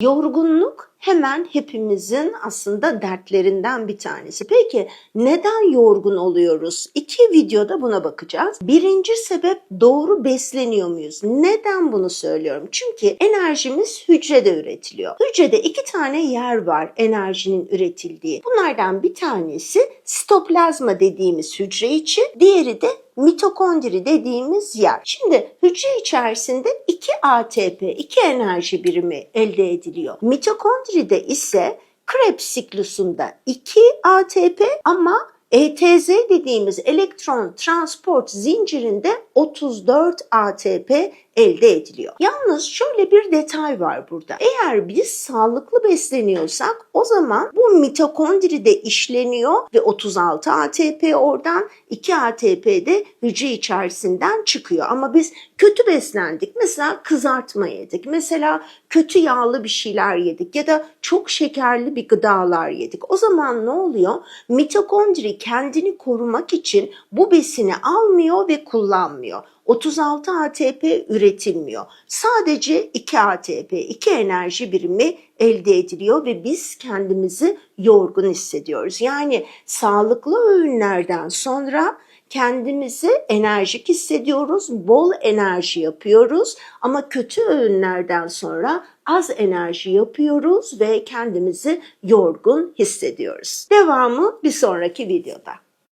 Yorgunluk hemen hepimizin aslında dertlerinden bir tanesi. Peki neden yorgun oluyoruz? İki videoda buna bakacağız. Birinci sebep doğru besleniyor muyuz? Neden bunu söylüyorum? Çünkü enerjimiz hücrede üretiliyor. Hücrede iki tane yer var enerjinin üretildiği. Bunlardan bir tanesi sitoplazma dediğimiz hücre için, diğeri de mitokondri dediğimiz yer. Şimdi hücre içerisinde 2 ATP, 2 enerji birimi elde ediliyor. Mitokondride ise Krebs siklusunda 2 ATP ama ETZ dediğimiz elektron transport zincirinde 34 ATP elde ediliyor. Yalnız şöyle bir detay var burada. Eğer biz sağlıklı besleniyorsak o zaman bu mitokondride işleniyor ve 36 ATP oradan 2 ATP de hücre içerisinden çıkıyor. Ama biz kötü beslendik. Mesela kızartma yedik. Mesela kötü yağlı bir şeyler yedik ya da çok şekerli bir gıdalar yedik. O zaman ne oluyor? Mitokondri kendini korumak için bu besini almıyor ve kullanmıyor. 36 ATP üretilmiyor. Sadece 2 ATP, 2 enerji birimi elde ediliyor ve biz kendimizi yorgun hissediyoruz. Yani sağlıklı öğünlerden sonra kendimizi enerjik hissediyoruz, bol enerji yapıyoruz ama kötü öğünlerden sonra az enerji yapıyoruz ve kendimizi yorgun hissediyoruz. Devamı bir sonraki videoda.